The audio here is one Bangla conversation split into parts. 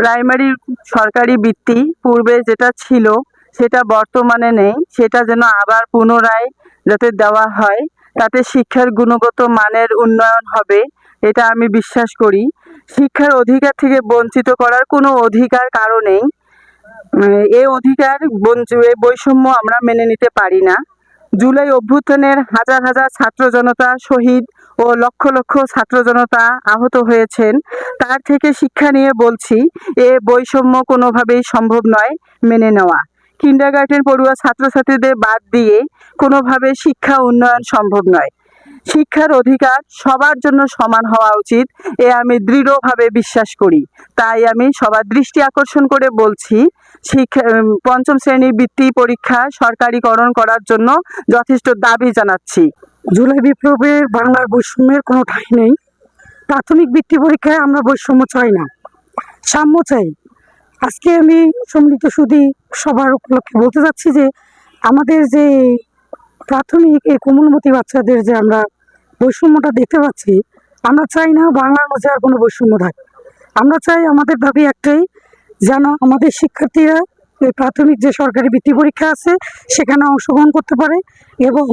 প্রাইমারি সরকারি বৃত্তি পূর্বে যেটা ছিল সেটা বর্তমানে নেই। সেটা যেন আবার পুনরায় যাতে দেওয়া হয় তাতে শিক্ষার গুণগত মানের উন্নয়ন হবে এটা আমি বিশ্বাস করি। শিক্ষার অধিকার থেকে বঞ্চিত করার কোনো অধিকার কারও নেই। উম, অধিকার বঞ্চ- বৈষম্য আমরা মেনে নিতে পারি না। জুলাই অভ্যুত্থানের হাজার হাজার ছাত্র জনতা শহীদ ও লক্ষ লক্ষ ছাত্র জনতা আহত হয়েছেন। তার থেকে শিক্ষা নিয়ে বলছি, এ বৈষম্য কোনোভাবেই সম্ভব নয় মেনে নেওয়া। কিন্ডারগার্টেন পড়ুয়া ছাত্রছাত্রীদের বাদ দিয়ে কোনোভাবে শিক্ষা উন্নয়ন সম্ভব নয়। শিক্ষার অধিকার সবার জন্য সমান হওয়া উচিত, এ আমি দৃঢ়ভাবে বিশ্বাস করি। তাই আমি সবার দৃষ্টি আকর্ষণ করে বলছি, শিক্ষা পঞ্চম শ্রেণির বৃত্তি পরীক্ষা সরকারিকরণ করার জন্য যথেষ্ট দাবি জানাচ্ছি। জুলাই বিপ্লবে বাংলার বৈষম্যের কোনো ঠাঁই নেই। প্রাথমিক বৃত্তি পরীক্ষায় আমরা বৈষম্য চাই না, সাম্য চাই। আজকে আমি সম্মিলিত সুদী সবার উপলক্ষে বলতে চাচ্ছি যে, আমাদের যে প্রাথমিক এই কোমলমতি বাচ্চাদের যে আমরা বৈষম্যটা দেখতে পাচ্ছি, আমরা চাই না বাংলার মধ্যে আর কোনো বৈষম্য থাক। আমরা চাই আমাদের দাবি একটাই, যেন আমাদের শিক্ষার্থীরা এই প্রাথমিক যে সরকারি বৃত্তি পরীক্ষা আছে, সেখানে অংশগ্রহণ করতে পারে এবং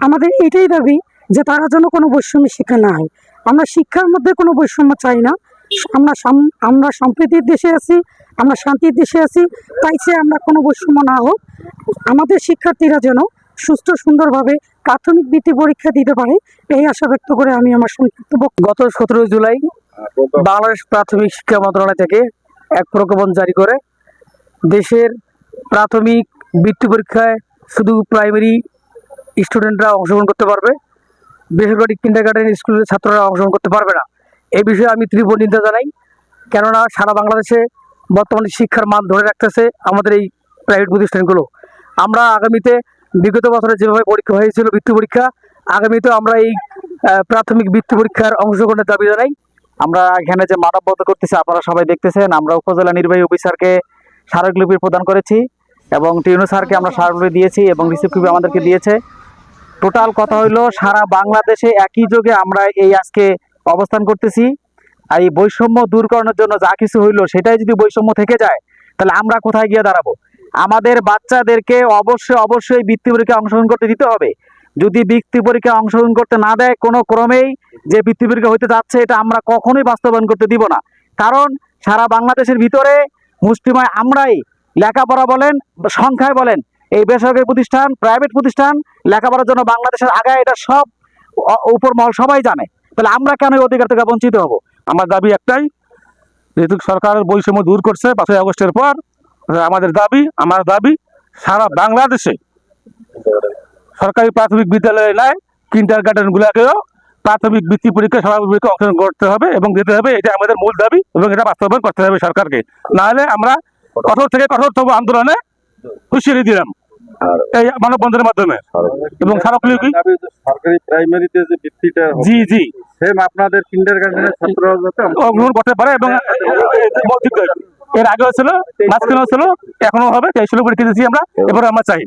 আমাদের এটাই দাবি যে তারা যেন কোনো বৈষম্যের শিক্ষা না হয়। আমরা শিক্ষার মধ্যে কোনো বৈষম্য চাই না। আমরা আমরা সম্প্রীতির দেশে আছি, আমরা শান্তির দেশে আছি, তাই চেয়ে আমরা কোনো বৈষম্য না হোক। আমাদের শিক্ষার্থীরা যেন সুস্থ সুন্দরভাবে প্রাথমিক বৃত্তি পরীক্ষা দিতে পারে, এই আশা ব্যক্ত করে আমি আমার সংক্ষিপ্ত গত সতেরো জুলাই বাংলাদেশ প্রাথমিক শিক্ষা মন্ত্রণালয় থেকে এক প্রজ্ঞাপন জারি করে। দেশের প্রাথমিক বৃত্তি পরীক্ষায় শুধু প্রাইমারি স্টুডেন্টরা অংশগ্রহণ করতে পারবে, বেসরকারি কিন্ডার গার্ডেন স্কুলের ছাত্ররা অংশগ্রহণ করতে পারবে না। এই বিষয়ে আমি তীব্র নিন্দা জানাই, কেননা সারা বাংলাদেশে বর্তমানে শিক্ষার মান ধরে রাখতেছে আমাদের এই প্রাইভেট প্রতিষ্ঠানগুলো। আমরা আগামীতে বিগত বছরে যেভাবে পরীক্ষা হয়েছিল বৃত্তি পরীক্ষা, আগামীতেও আমরা এই প্রাথমিক বৃত্তি পরীক্ষার অংশগ্রহণের দাবি জানাই। আমরা এখানে যে মানববন্ধ করতেছি, আপনারা সবাই দেখতেছেন, আমরা উপজেলা নির্বাহী অফিসারকে স্মারকলিপি প্রদান করেছি এবং টিউনু স্যারকে আমরা স্মারকলিপি দিয়েছি এবং রিসিভ কপি আমাদেরকে দিয়েছে। টোটাল কথা হইল, সারা বাংলাদেশে একই যোগে আমরা এই আজকে অবস্থান করতেছি। আর এই বৈষম্য দূর করানোর জন্য যা কিছু হইল, সেটাই যদি বৈষম্য থেকে যায়, তাহলে আমরা কোথায় গিয়ে দাঁড়াবো? আমাদের বাচ্চাদেরকে অবশ্যই অবশ্যই বৃত্তি পরীক্ষায় অংশগ্রহণ করতে দিতে হবে। যদি বৃত্তি পরীক্ষায় অংশগ্রহণ করতে না দেয়, কোনো ক্রমেই যে বৃত্তি পরীক্ষা হইতে যাচ্ছে, এটা আমরা কখনোই বাস্তবায়ন করতে দিব না। কারণ সারা বাংলাদেশের ভিতরে মুষ্টিময় আমরাই লেখাপড়া বলেন, সংখ্যায় বলেন, এই বেসরকারি প্রতিষ্ঠান, প্রাইভেট প্রতিষ্ঠান লেখাপড়ার জন্য বাংলাদেশের আগায় এটা সব উপর মহল সবাই জানে। তাহলে আমরা কেন অধিকার থেকে বঞ্চিত হব? আমার দাবি একটাই, যেহেতু সরকারের বৈষম্য দূর করছে, পাঁচই আগস্টের পর আমাদের দাবি আমার দাবি সারা বাংলাদেশে সরকারি প্রাথমিক বিদ্যালয়ে নয় কিন্টার গার্ডেনগুলোকেও প্রাথমিক বৃত্তি পরীক্ষা স্বাভাবিক পরীক্ষা অংশগ্রহণ করতে হবে এবং দিতে হবে এটা আমাদের মূল দাবি এবং এটা বাস্তবায়ন করতে হবে সরকারকে। নাহলে আমরা কঠোর থেকে কঠোরতম আন্দোলনে হুঁশিয়ারি দিলাম এই মানববন্ধনের মাধ্যমে। এবং স্মারকলিপি সরকারি প্রাইমারিতে যে জি জি। সেম আপনাদের কিন্ডার গার্ডেনের ছাত্ররা যাতে অংশগ্রহণ করতে পারে এবং। এর আগে হয়েছিল মাঝখানে হয়েছিল এখনও হবে তাই শুরু করে দিয়েছি আমরা। এবার আমরা চাই।